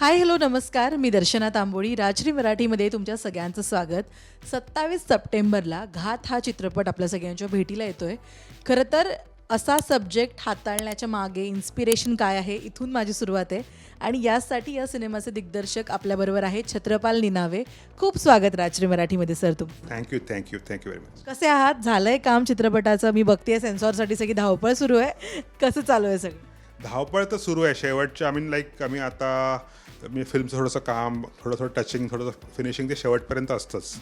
Hi hello नमस्कार. मी दर्शना तांबोळी राजश्री मराठीमध्ये तुमच्या सगळ्यांचं स्वागत. सत्तावीस सप्टेंबरला घात हा चित्रपट आपल्या सगळ्यांच्या भेटीला येतोय. खरं तर असा सब्जेक्ट हाताळण्याच्या मागे इन्स्पिरेशन काय आहे इथून माझी सुरुवात आहे. आणि यासाठी या सिनेमाचे दिग्दर्शक आपल्याबरोबर आहेत छत्रपाल निनावे. खूप स्वागत राजश्री मराठीमध्ये सर तुम thank you thank you thank you very much कसे आहात? झालंय काम चित्रपटाचं? मी बघतेय सेन्सॉरसाठी सगळी धावपळ सुरू आहे. कसं चालू आहे सगळं? धावपळ तर सुरू आहे. शेवटच्या आय मीन लाईक आम्ही आता तर मी फिल्मचं थोडंसं काम थोडं थोडं टचिंग थोडंसं फिनिशिंग ते शेवटपर्यंत असतंच.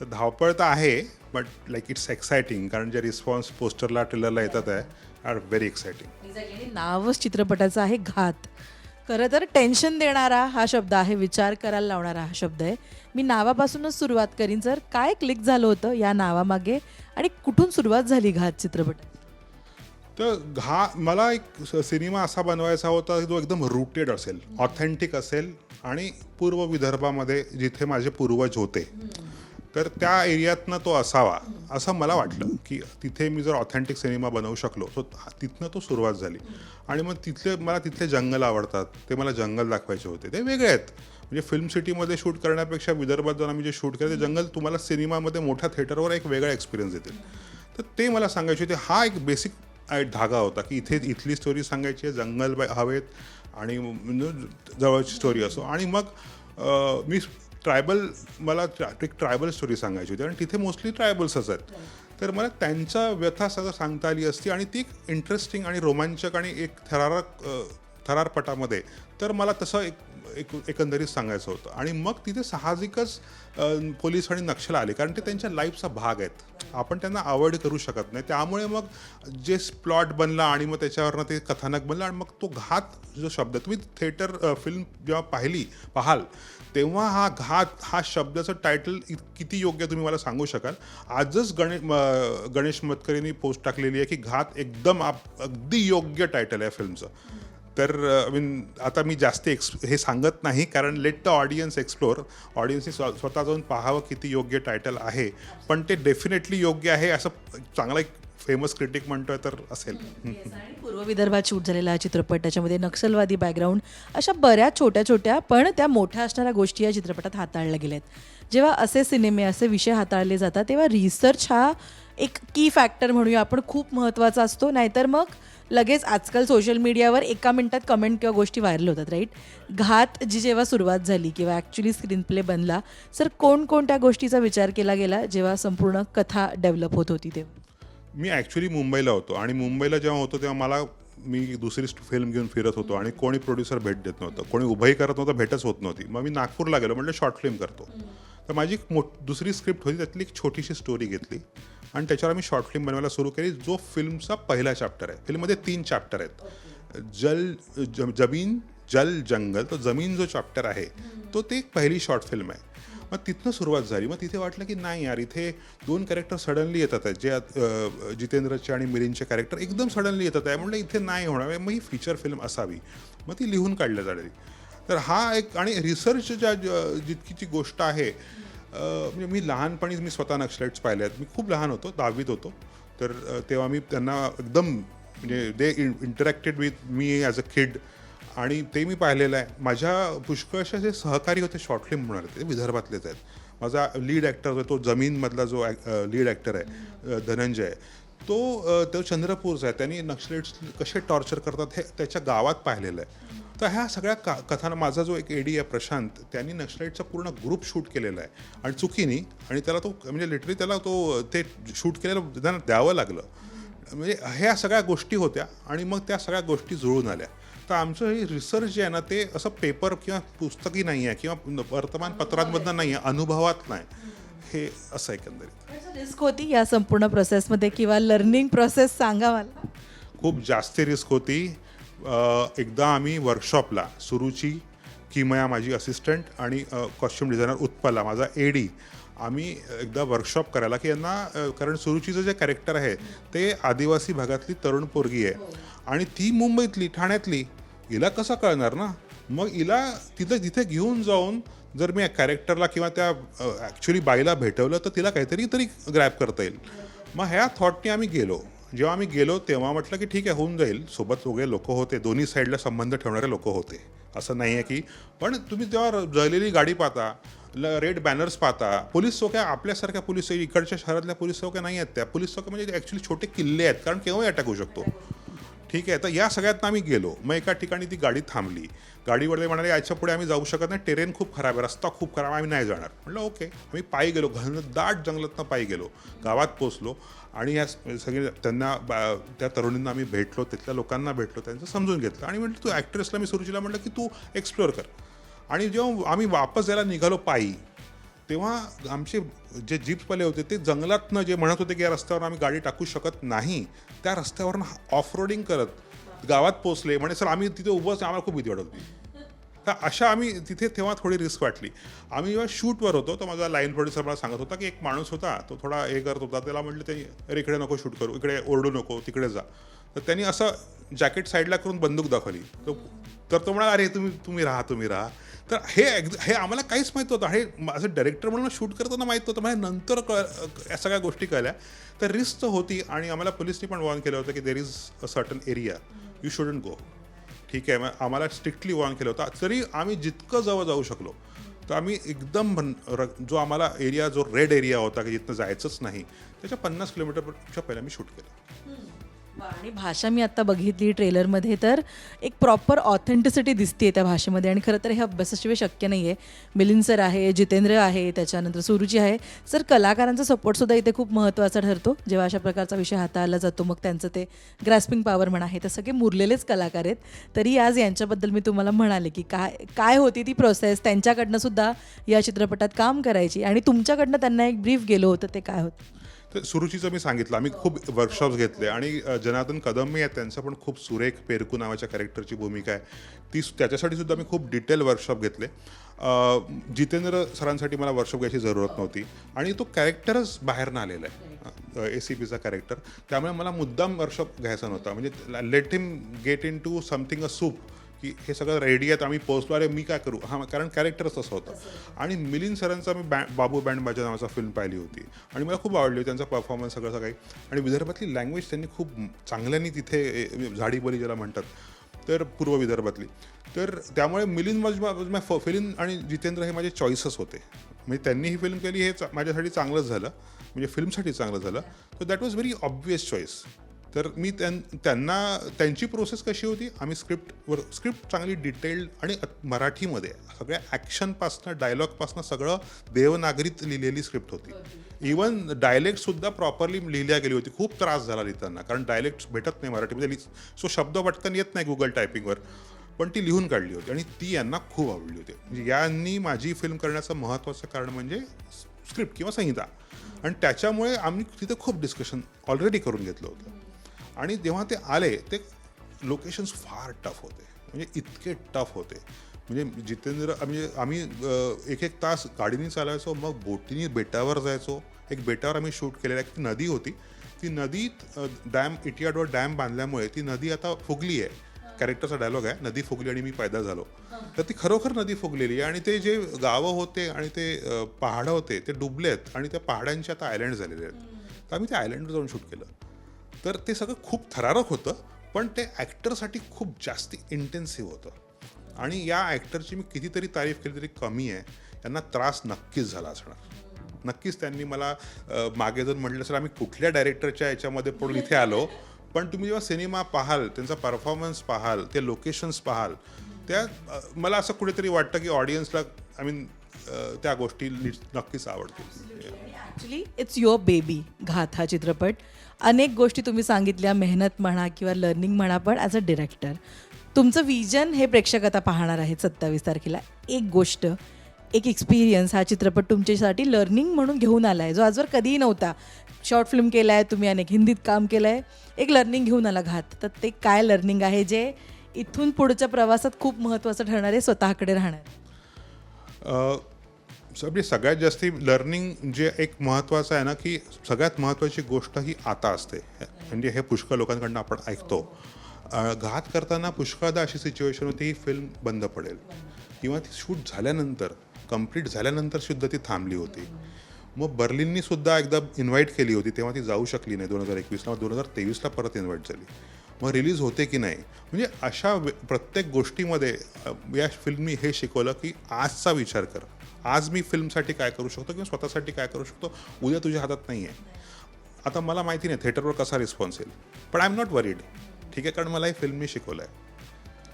तर धावपळ तर आहे बट लाईक इट्स एक्सायटिंग कारण जे रिस्पॉन्स पोस्टरला ट्रेलरला येतात आहे आर व्हेरी एक्सायटिंग नावच चित्रपटाचं आहे घात. खरं तर टेन्शन देणारा हा शब्द आहे विचार करायला लावणारा हा शब्द आहे. मी नावापासूनच सुरुवात करीन जर काय क्लिक झालं होतं या नावामागे? आणि कुठून सुरुवात झाली घात चित्रपट? तर घा मला एक सिनेमा असा बनवायचा होता की जो एकदम रुटेड असेल ऑथेंटिक असेल आणि पूर्व विदर्भामध्ये जिथे माझे पूर्वज होते. तर त्या एरियातनं तो असावा असं मला वाटलं की तिथे मी जर ऑथेंटिक सिनेमा बनवू शकलो तो तिथनं तो सुरुवात झाली. आणि मग तिथले मला तिथले जंगल आवडतात ते मला जंगल दाखवायचे होते. ते वेगळे आहेत. म्हणजे फिल्म सिटीमध्ये शूट करण्यापेक्षा विदर्भात जाऊन आम्ही जे शूट केलं ते जंगल तुम्हाला सिनेमामध्ये मोठ्या थिएटरवर एक वेगळा एक्सपिरियन्स देतील. तर ते मला सांगायचे होते हा एक बेसिक धागा होता की इथे इथली स्टोरी सांगायची आहे जंगल बा- हवेत आणि जवळची स्टोरी असो. आणि मग मी ट्रायबल मला एक ट्रायबल स्टोरी सांगायची होती. आणि तिथे मोस्टली ट्रायबल्सच आहेत. तर मला त्यांच्या व्यथा सगळं सांगता आली असती आणि ती इंटरेस्टिंग आणि रोमांचक आणि एक थरारक थरारपटामध्ये. तर मला तसं एक एक एकंदरीत सांगायचं होतं. आणि मग तिथे साहजिकच पोलीस आणि नक्षल आले. कारण ते त्यांच्या लाईफचा भाग आहेत. आपण त्यांना अवॉइड करू शकत नाही. त्यामुळे मग जे प्लॉट बनला आणि मग त्याच्यावरनं ते कथानक बनलं आणि मग तो घात जो शब्द तुम्ही थिएटर फिल्म जेव्हा पाहिली पाहाल तेव्हा हा घात हा शब्दाचं टायटल किती योग्य तुम्ही मला सांगू शकाल? आजच गणे गणेश मतकरींनी पोस्ट टाकलेली आहे की घात एकदम आप- अगदी योग्य टायटल आहे फिल्मचं तर आय मीन आता मी जास्त एक्स हे सांगत नाही. कारण लेट द ऑडियन्स एक्सप्लोर ऑडियन्सनी स्व स्वतः जाऊन पाहावं किती योग्य टायटल आहे. पण ते डेफिनेटली योग्य आहे असं चांगला एक फेमस क्रिटिक म्हणतोय तर असेल. पूर्व विदर्भात शूट झालेला हा चित्रपट त्याच्यामध्ये नक्षलवादी बॅकग्राऊंड अशा बऱ्याच छोट्या छोट्या पण त्या मोठ्या असणाऱ्या गोष्टी या चित्रपटात हाताळल्या गेल्यात. जेव्हा असे सिनेमे असे विषय हाताळले जातात तेव्हा रिसर्च हा एक की फॅक्टर म्हणूया. आपण खूप महत्त्वाचा असतो. नाहीतर मग लगेच आजकाल सोशल मीडियावर एका मिनिटात कमेंट किंवा गोष्टी व्हायरल होतात राईट घात जी जेव्हा सुरुवात झाली किंवा ॲक्च्युली स्क्रीन प्ले बनला सर कोणकोणत्या गोष्टीचा विचार केला गेला जेव्हा संपूर्ण कथा डेव्हलप होत होती तेव्हा? मी ॲक्च्युली मुंबईला होतो आणि मुंबईला जेव्हा होतो तेव्हा मला मी दुसरी फिल्म घेऊन फिरत होतो आणि कोणी प्रोड्युसर भेट देत नव्हतं कोणी उभंही करत नव्हतं भेटच होत नव्हती. मग मी नागपूरला गेलो म्हटलं शॉर्ट फिल्म करतो. तर माझी एक मोठ दुसरी स्क्रिप्ट होती त्यातली एक छोटीशी स्टोरी घेतली. आणि त्याच्यावर आम्ही शॉर्ट फिल्म बनवायला सुरू केली. जो फिल्मचा पहिला चॅप्टर आहे. फिल्ममध्ये तीन चॅप्टर आहेत. जल ज- जमीन जल जंगल. तो जमीन जो चॅप्टर आहे तो ते एक पहिली शॉर्ट फिल्म आहे. मग तिथनं सुरुवात झाली. मग तिथे वाटलं की नाही यार इथे दोन कॅरेक्टर सडनली येतात आहेत. जे जितेंद्रचे आणि मिलिंदचे कॅरेक्टर एकदम सडनली येतात आहे म्हणलं इथे नाही होणार. मग ही फीचर फिल्म असावी. मग ती लिहून काढल्या जाणारी तर हा एक आणि रिसर्चच्या ज्या जितकीची गोष्ट आहे म्हणजे मी लहानपणी मी स्वतः नक्षलाईट्स पाहिले आहेत. मी खूप लहान होतो दहावीत होतो. तर तेव्हा मी त्यांना एकदम म्हणजे दे इंटरॅक्टेड विथ मी ॲज अ किड आणि ते मी पाहिलेलं आहे. माझ्या पुष्कळशा जे सहकारी होते शॉर्ट फिल्म म्हणणार ते विदर्भातलेच आहेत. माझा लीड ॲक्टर होता तो जमीनमधला जो लीड ॲक्टर आहे धनंजय. तो तो चंद्रपूरचा आहे. त्यांनी नक्षलेट्स कसे टॉर्चर करतात हे त्याच्या गावात पाहिलेलं आहे. तर ह्या सगळ्या का कथाना माझा जो एक एडी आहे प्रशांत त्यांनी नक्षलाईटचा पूर्ण ग्रुप शूट केलेला आहे. आणि चुकीनी आणि त्याला तो म्हणजे लिटरली त्याला तो ते शूट केलेलं त्यांना द्यावं लागलं. म्हणजे ह्या सगळ्या गोष्टी होत्या आणि मग त्या सगळ्या गोष्टी जुळून आल्या. तर आमचं हे रिसर्च जे आहे ना ते असं पेपर किंवा पुस्तकी नाही आहे किंवा वर्तमानपत्रांमधनं नाही आहे अनुभवात नाही. हे असं एकंदरीत. रिस्क होती या संपूर्ण प्रोसेसमध्ये किंवा लर्निंग प्रोसेस सांगा मला खूप जास्ती रिस्क होती. एकदा आम्ही वर्कशॉपला सुरुची किमया माझी असिस्टंट आणि कॉस्ट्युम डिझायनर उत्पला माझा एडी आम्ही एकदा वर्कशॉप करायला की यांना कारण सुरुचीचं जे कॅरेक्टर आहे ते आदिवासी भागातली तरुण पोरगी आहे. आणि ती मुंबईतली ठाण्यातली हिला कसं कळणार ना? मग हिला तिथं तिथे घेऊन जाऊन जर मी कॅरेक्टरला किंवा त्या ॲक्च्युली बाईला भेटवलं तर तिला काहीतरी तरी ग्रॅप करता येईल. मग ह्या थॉटने आम्ही गेलो. जेव्हा आम्ही गेलो तेव्हा म्हटलं की ठीक आहे होऊन जाईल. सोबत सगळे लोक होते. दोन्ही साईडला संबंध ठेवणारे लोक होते. असं नाही आहे की पण तुम्ही जेव्हा जळलेली गाडी पाहता रेड बॅनर्स पाहता. पोलीस चौक्या आपल्यासारख्या पोलीस इकडच्या शहरातल्या पोलीस चौक्या नाही आहेत त्या. पोलीस चौक्या म्हणजे ॲक्च्युली छोटे किल्ले आहेत. कारण केव्हाही अटॅक होऊ शकतो. ठीक आहे तर या सगळ्यात आम्ही गेलो. मग एका ठिकाणी ती गाडी थांबली. गाडीवरले म्हणाले याच्यापुढे आम्ही जाऊ शकत नाही. टेरेन खूप खराब आहे रस्ता खूप खराब आहे, आम्ही नाही जाणार. म्हटलं ओके आम्ही पायी गेलो घन दाट जंगलातनं पायी गेलो. गावात पोचलो आणि या सगळे त्यांना बा- त्या तरुणींना आम्ही भेटलो तिथल्या लोकांना भेटलो त्यांचं समजून घेतलं. आणि म्हटलं तू ॲक्ट्रेसला मी सुरुचीला म्हटलं की तू एक्सप्लोअर कर. आणि जेव्हा आम्ही वापस जायला निघालो पायी तेव्हा आमचे जे जीप्सवाले होते ते जंगलातनं जे म्हणत होते की या रस्त्यावर आम्ही गाडी टाकू शकत नाही त्या रस्त्यावरून ऑफ रोडिंग करत गावात पोचले म्हणजे सर आम्ही तिथे उभंच आम्हाला खूप भीती वाटत होती. तर अशा आम्ही तिथे तेव्हा थोडी रिस्क वाटली. आम्ही जेव्हा शूटवर होतो तर माझा लाईन प्रोड्युसर मला सांगत होता की एक माणूस होता तो थोडा हे करत होता. त्याला म्हटलं ते अरे इकडे नको शूट करू इकडे ओरडू नको तिकडे जा. तर त्यांनी असं जॅकेट साईडला करून बंदूक दाखवली. तो तर तो म्हणाला अरे तुम्ही तुम्ही राहा तुम्ही राहा. तर हे हे आम्हाला काहीच माहीत होतं हे असं डायरेक्टर म्हणून शूट करताना माहीत होतं म्हणजे नंतर कळ या सगळ्या गोष्टी कळल्या. तर रिस्क तर होती आणि आम्हाला पोलिसनी पण वॉर्न केलं होतं की there is a certain area you shouldn't go ठीक आहे. मग आम्हाला स्ट्रिक्टली वॉर्न केलं होतं. तरी आम्ही जितकं जवळ जाऊ शकलो तर आम्ही एकदम भन- र- जो आम्हाला एरिया जो रेड एरिया होता की जिथनं जायचंच नाही त्याच्या पन्नास किलोमीटरपेक्षा पहिला मी शूट केलं. आणि भाषा मी आत्ता बघितली ट्रेलरमध्ये तर एक प्रॉपर ऑथेंटिसिटी दिसते त्या भाषेमध्ये. आणि खरं तर हे अभ्यासाशिवाय शक्य नाही आहे मिलिंद सर आहे जितेंद्र आहे त्याच्यानंतर सुरुची आहे. सर कलाकारांचा सपोर्टसुद्धा इथे खूप महत्त्वाचा ठरतो. जेव्हा अशा प्रकारचा विषय हाताळला जातो मग त्यांचं ते ग्रॅस्पिंग पॉवर म्हणा हे तर सगळे मुरलेलेच कलाकार आहेत. तरी आज यांच्याबद्दल मी तुम्हाला म्हणाले की काय काय होती ती प्रोसेस त्यांच्याकडनं सुद्धा या चित्रपटात काम करायची. आणि तुमच्याकडनं त्यांना एक ब्रीफ गेलो होतं ते काय होतं? तर सुरुचीचं मी सांगितलं आम्ही खूप वर्कशॉप्स घेतले आणि जनार्दन कदम आहेत त्यांचं पण खूप सुरेख पेरकू नावाच्या कॅरेक्टरची भूमिका आहे. ती त्याच्यासाठी सुद्धा मी खूप डिटेल वर्कशॉप घेतले. जितेंद्र सरांसाठी मला वर्कशॉप घ्यायची जरूरत नव्हती आणि तो कॅरेक्टरच बाहेरनं आलेला आहे. ए सी पीचा कॅरेक्टर त्यामुळे मला मुद्दाम वर्कशॉप घ्यायचा नव्हता. म्हणजे let him get into something a soup की हे सगळं रेडी आहेत आम्ही पोहोचलो अरे मी काय करू? हां कारण कॅरेक्टरच तसं होतं. आणि मिलिंद सरांचा मी बॅ बाबू बँड माझ्या नावाचा फिल्म पाहिली होती. आणि मला खूप आवडली होती त्यांचा परफॉर्मन्स सगळं सगळं काही. आणि विदर्भातली लँग्वेज त्यांनी खूप चांगल्यानी तिथे झाडीबोली ज्याला म्हणतात तर पूर्व विदर्भातली. तर त्यामुळे मिलिंद माझ फिलिंद आणि जितेंद्र हे माझे चॉईसच होते. म्हणजे त्यांनी ही फिल्म केली हे चा- माझ्यासाठी चांगलंच झालं. म्हणजे फिल्मसाठी चांगलं झालं. तर that was very obvious choice तर मी त्यां त्यांना त्यांची प्रोसेस कशी होती? आम्ही स्क्रिप्टवर स्क्रिप्ट चांगली डिटेल्ड आणि मराठीमध्ये सगळ्या ॲक्शनपासनं डायलॉगपासनं सगळं देवनागरीत लिहिलेली स्क्रिप्ट होती. इवन डायलेक्टसुद्धा प्रॉपरली लिहिल्या गेली होती. खूप त्रास झाला लिहिताना. कारण डायलेक्ट भेटत नाही मराठीमध्ये. म्हणजे सो शब्द पटकन येत नाही गुगल टायपिंगवर पण ती लिहून काढली होती. आणि ती यांना खूप आवडली होती. म्हणजे यांनी माझी फिल्म करण्याचं महत्त्वाचं कारण म्हणजे स्क्रिप्ट किंवा संहिता. आणि त्याच्यामुळे आम्ही तिथे खूप डिस्कशन ऑलरेडी करून घेतलं होतं. आणि जेव्हा ते आले ते लोकेशन्स फार टफ होते. म्हणजे इतके टफ होते. म्हणजे जितेंद्र म्हणजे आम्ही एक एक तास गाडीने चालायचो मग बोटीने बेटावर जायचो. एक बेटावर आम्ही शूट केलेलं एक नदी होती. ती नदीत डॅम इटियाडवर डॅम बांधल्यामुळे ती नदी आता फुगली आहे. कॅरेक्टरचा डायलॉग आहे नदी फुगली आणि मी पैदा झालो. तर ती खरोखर नदी फुगलेली आहे आणि ते जे गावं होते आणि ते पहाडं होते ते डुबले आहेत आणि त्या पहाडांचे आता आयलँड झालेले आहेत. तर आम्ही त्या आयलँडवर जाऊन शूट केलं. तर ते सगळं खूप थरारक होतं पण ते ॲक्टरसाठी खूप जास्ती इंटेन्सिव्ह होतं. आणि या ॲक्टरची मी कितीतरी तारीफ केली तरी कमी आहे. यांना त्रास नक्कीच झाला असणार. नक्कीच त्यांनी मला मागे जर म्हटलं सर आम्ही कुठल्या डायरेक्टरच्या याच्यामध्ये पडून इथे आलो. पण तुम्ही जेव्हा सिनेमा पाहाल त्यांचा परफॉर्मन्स पाहाल ते लोकेशन्स पाहाल त्या मला असं कुठेतरी वाटतं की ऑडियन्सला आय मीन त्या गोष्टी नक्कीच आवडतील. ॲक्च्युली इट्स युअर बेबी घात हा चित्रपट. अनेक गोष्टी तुम्ही सांगितल्या मेहनत म्हणा किंवा लर्निंग म्हणा पण ॲज अ डिरेक्टर तुमचं विजन हे प्रेक्षक आता पाहणार आहेत सत्तावीस तारखेला. एक गोष्ट एक एक्सपिरियन्स हा चित्रपट तुमच्यासाठी लर्निंग म्हणून घेऊन आला आहे जो आजवर कधीही नव्हता. शॉर्ट फिल्म केला आहे तुम्ही अनेक हिंदीत काम केलं आहे एक लर्निंग घेऊन आला घात. तर ते काय लर्निंग आहे जे इथून पुढच्या प्रवासात खूप महत्त्वाचं ठरणार आहे स्वतःकडे राहणार? सगळी सगळ्यात जास्ती लर्निंग जे एक महत्त्वाचं आहे ना की सगळ्यात महत्त्वाची गोष्ट ही आता असते. म्हणजे हे पुष्कळ लोकांकडनं आपण ऐकतो. घात करताना पुष्कळदा अशी सिच्युएशन होती ही फिल्म बंद पडेल. किंवा ती शूट झाल्यानंतर कंप्लीट झाल्यानंतर सुद्धा ती थांबली होती. मग बर्लिननी सुद्धा एकदा इन्व्हाइट केली होती तेव्हा ती जाऊ शकली नाही दोन हजार एकवीसला दोन हजार तेवीसला परत इन्व्हाइट झाली. मग रिलीज होते की नाही? म्हणजे अशा वे- प्रत्येक गोष्टीमध्ये या फिल्मनी हे शिकवलं की आजचा विचार कर. आज मी फिल्मसाठी काय करू शकतो किंवा स्वतःसाठी काय करू शकतो उद्या तुझ्या हातात नाही आहे आता मला माहिती नाही थिएटरवर कसा रिस्पॉन्स येईल. पण आय एम नॉट वरीड ठीक आहे कारण मला हे फिल्मनी शिकवलं आहे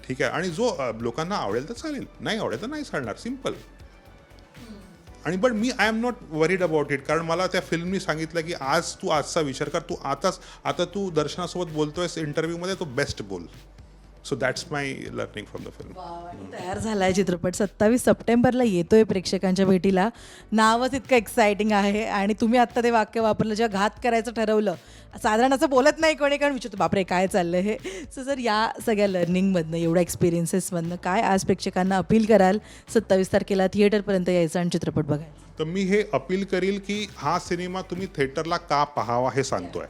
ठीक आहे आणि जो लोकांना आवडेल तर चालेल. नाही आवडेल तर नाही चालणार. सिंपल आणि but me I am not worried about it कारण मला त्या फिल्मनी सांगितलं की आज तू आजचा विचार कर. तू आताच आता तू दर्शनासोबत बोलतोयस इंटरव्ह्यूमध्ये तो बेस्ट बोल. So that's my learning from the film तयार झालाय चित्रपट. सत्तावीस सप्टेंबरला येतोय प्रेक्षकांच्या भेटीला. नावच इतकं एक्साइटिंग आहे. आणि तुम्ही आत्ता ते वाक्य वापरलं जेव्हा घात करायचं ठरवलं साधारण असं बोलत नाही कोणी कारण विचारतो बापरे काय चाललं हे? सो सर या सगळ्या लर्निंगमधनं एवढ्या एक्सपिरियन्सेसमधनं काय आज प्रेक्षकांना अपील कराल? सत्तावीस तारखेला थिएटरपर्यंत यायचं आणि चित्रपट बघायचा. तर मी हे अपील करील की हा सिनेमा तुम्ही थिएटरला का पाहावा हे सांगतोय.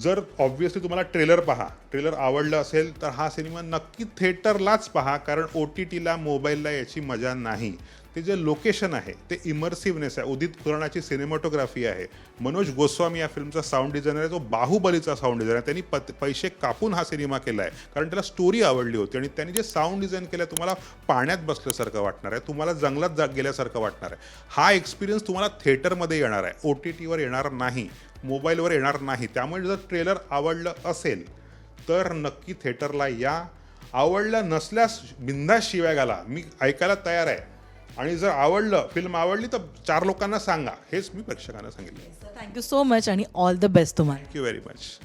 जर ऑब्व्हियसली तुम्हाला ट्रेलर पहा ट्रेलर आवडलं असेल तर हा सिनेमा नक्की थिएटरलाच पहा कारण ओ टी टीला मोबाईलला याची मजा नाही. ते जे लोकेशन आहे ते इमर्सिव्हनेस आहे. उदित खुराणाची सिनेमॅटोग्राफी आहे. मनोज गोस्वामी या फिल्मचा साऊंड डिझायनर आहे. जो बाहुबलीचा साऊंड डिझायनर आहे. त्यांनी पत पैसे कापून हा सिनेमा केला आहे कारण त्याला स्टोरी आवडली होती. आणि त्यांनी जे साऊंड डिझाईन केलं तुम्हाला पाण्यात बसल्यासारखं वाटणार आहे. तुम्हाला जंगलात जा गेल्यासारखं वाटणार आहे. हा एक्सपिरियन्स तुम्हाला थिएटरमध्ये येणार आहे. ओ टी टीवर येणार नाही. मोबाईलवर येणार नाही. त्यामुळे जर ट्रेलर आवडलं असेल तर नक्की थिएटरला या. आवडलं नसल्यास बिंदास शिव्या घाला. मी ऐकायला तयार आहे. आणि जर आवडलं फिल्म आवडली तर चार लोकांना सांगा. हेच मी प्रेक्षकांना सांगितलं. थँक्यू सो मच आणि ऑल द बेस्ट तुम्हाला. Thank you very much